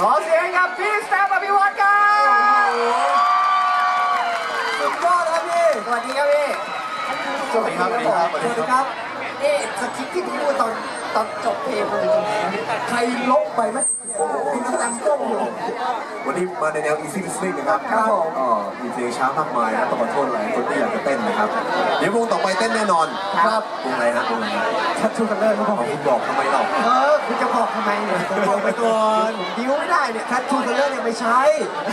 ขอเสียงกับพี่แซมอภิวัตครับสุดยอดครับพี่ สวัสดีครับพี่ สวัสดีครับ สวัสดีครับ สวัสดีครับเอ๊ะสคริปต์ที่พี่พูดตอนตอนจบเพลงมันใครลบไปไหมคุณกำลังก้มอยู่ วันนี้มาในแนว easy listening นะครับครับผม ก็มีเพลงช้ามากมายนะต้องขอโทษหลายคนที่อยากจะเต้นนะครับ เดี๋ยววงต่อไปเต้นแน่นอนครับวงอะไรฮะวงอะไรฮะทัชชูกันเลยครับผเอามคุณบอกทำไมเราเออ คุณจะบอกทำไมเนี่ยผมบอกไปก่อนผมดิ้วไม่ได้เนี่ยทัชชูกันเลยเนี่ยไม่ใช่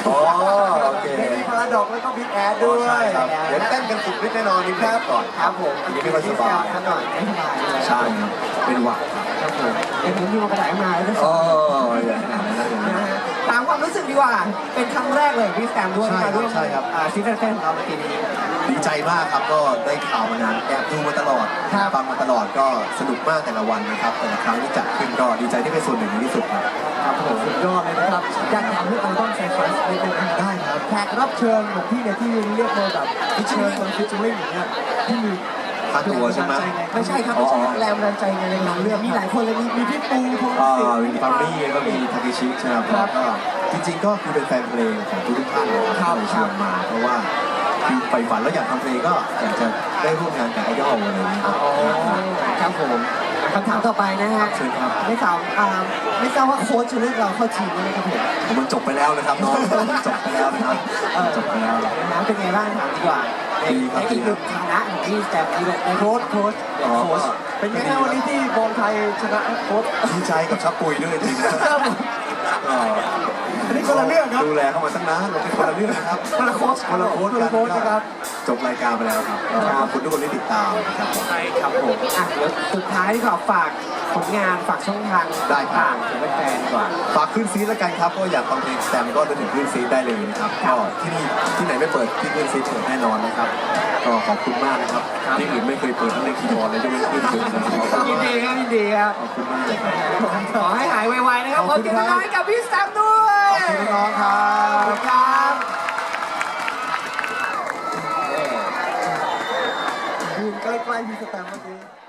อ๋อโอเคมีพาราดอกแล้วก็บิ๊กแอดด้วยใช่ครับเดี๋ยวเต้นกันสุดฤทธิ์แน่นอนนี่ครับก่อนครับผมยังไม่ค่อยสบายท่านหน่อยไม่สบายเลยใช่ครับเป็นหวัดครับผมเดี๋ยวผมมีมากระดาษมาแล้วอ๋ออย่างนั้น ดีกว่า เป็นครั้งแรกเลยพี่แซมด้วยใช่ครับมาร่วมใช่ครับ อ่าซีซั่นเต้นของเราในปีนี้ ดีใจมากครับก็ได้ข่าวมานานแอบดูมาตลอดครับฟังมาตลอดก็สนุกมากแต่ละวันนะครับแต่ละครั้งที่จัดขึ้นก็ดีใจที่เป็นส่วนหนึ่งในที่สุดครับ ครับผมสุดยอดเลยนะครับอยากถามเรื่องอัลบั้มไซฟัสนิดนึงนะได้ครับแขกรับเชิญของพี่เนี่ยที่เรียกมาแบบพิเชิญคนฟิชเชอร์อย่างเงี้ยที่มี ค่าตัวใช่ไหม ไม่ใช่ครับอ๋ไม่อใช่แรงบันดาลใจไงในการเลือกมีหลายคนเลยมีมีพี่ปูพงอ่าศิษฐ์มีฟาร์มี่แล้วก็มีทาเคชิใช่ไหมครับก็จริงๆก็คือเป็นแฟนเพลงของทุกๆท่านนะคครัรับบเลยชวนมา เพราะว่าคือใฝ่ฝันแล้วอยากทำเพลงก็อยากจะได้ร่วมงานกับไอดอลอะไรอย่างเงี้ยอ๋อครับผมคำถามต่อไปนะฮะเชิญครับไม่ทราบอ่าไม่ทราบว่าโค้ชจะเลือกเราเข้าทีมไหมครับผมมันจบไปแล้วนะครับน้องจบไปแล้วนะครับจบไปแล้วนะเป็นไงบ้างถามดีกว่า ดีครับในอีกหนึ่งฐานะของพี่แต่ดีเลยในโค้ชโค้ชอ๋อ โค้ชเป็นไงบ้างวันนี้ที่บอลไทยชนะโค้ชดีใจกับชักปุยด้วยจริงนะครับผมก็อันนี้ คนละเรื่องครับดูแลเข้ามาตั้งนานเราเป็นคนละเรื่องนะครับคนละโค้ชคนละโค้ชคนละโค้ชนะครับ จบรายการไปแล้วครับก็ขอบคุณทุกคนที่ติดตามนะครับผมครับผมอะเดี๋ยวสุดท้ายดีกว่าฝากผลงานฝากช่องทางได้ครับต่างๆถึงแฟนๆดีกว่าฝากขึ้นซีดแล้วกันครับก็อยากฟังเพลงแซมก็เดินถึงขึ้นซีดได้เลยนะครับครัก็บที่นี่ที่ไหนไม่เปิดที่ขึ้นซีดเปิดแน่นอนนะครับก็ขอบคุณมากนะครับที่อื่นไม่เคยเปิดทั้งในคีย์บอร์ดเลยยกเว้นขึ้นซีดนะครับขอบยิคุณนดีครับยินดีครับขอบคุณมากเลยครับขอให้หายไวๆนะครับขขออบคุเสียณงครับน้อยกับพี่แซมด้วย ขอบคุณน้องๆครั ขอบคุณครับ ยืนใก